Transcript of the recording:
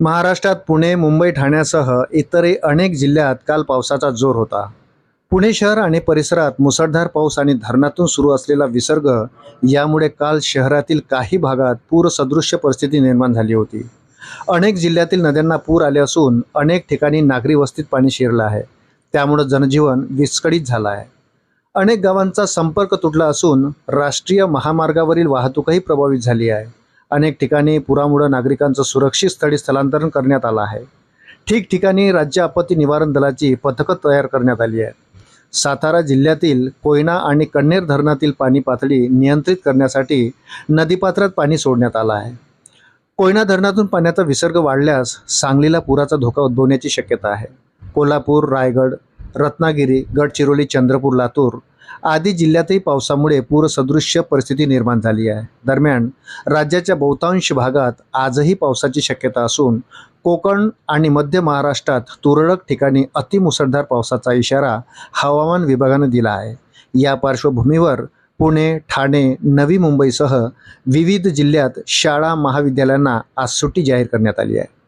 महाराष्ट्रात पुणे मुंबई ठाण्यासह इतरही अनेक जिल्ह्यात काल पावसाचा जोर होता. पुणे शहर आणि परिसरात मुसळधार पाऊस आणि धरणातून सुरू असलेला विसर्ग यामुळे काल शहरातील काही भागात पूरसदृश्य परिस्थिती निर्माण झाली होती. अनेक जिल्ह्यातील नद्यांना पूर आले असून अनेक ठिकाणी नागरी वस्तीत पाणी शिरलं आहे. त्यामुळे जनजीवन विस्कळीत झालं आहे. अनेक गावांचा संपर्क तुटला असून राष्ट्रीय महामार्गावरील वाहतूकही प्रभावित झाली आहे. अनेक ठिकाणी पुरामुळे नागरिकांचं सुरक्षित स्थळी स्थलांतरण करण्यात आलं आहे. ठिकठिकाणी राज्य आपत्ती निवारण दलाची पथकं तयार करण्यात आली आहे सातारा जिल्ह्यातील कोयना आणि कन्नेर धरणातील पाणी पातळी नियंत्रित करण्यासाठी नदीपात्रात पाणी सोडण्यात आलं आहे. कोयना धरणातून पाण्याचा विसर्ग वाढल्यास सांगलीला पुराचा धोका उद्भवण्याची शक्यता आहे. कोल्हापूर रायगड रत्नागिरी गडचिरोली चंद्रपूर लातूर आदी जिल्ह्यातही पावसामुळे पूरसदृश्य परिस्थिती निर्माण झाली आहे. दरम्यान राज्याच्या बहुतांश भागात आजही पावसाची शक्यता असून कोकण आणि मध्य महाराष्ट्रात तुरळक ठिकाणी अतिमुसळधार पावसाचा इशारा हवामान विभागानं दिला आहे. या पार्श्वभूमीवर पुणे ठाणे नवी मुंबईसह विविध जिल्ह्यात शाळा महाविद्यालयांना आज सुट्टी जाहीर करण्यात आली आहे.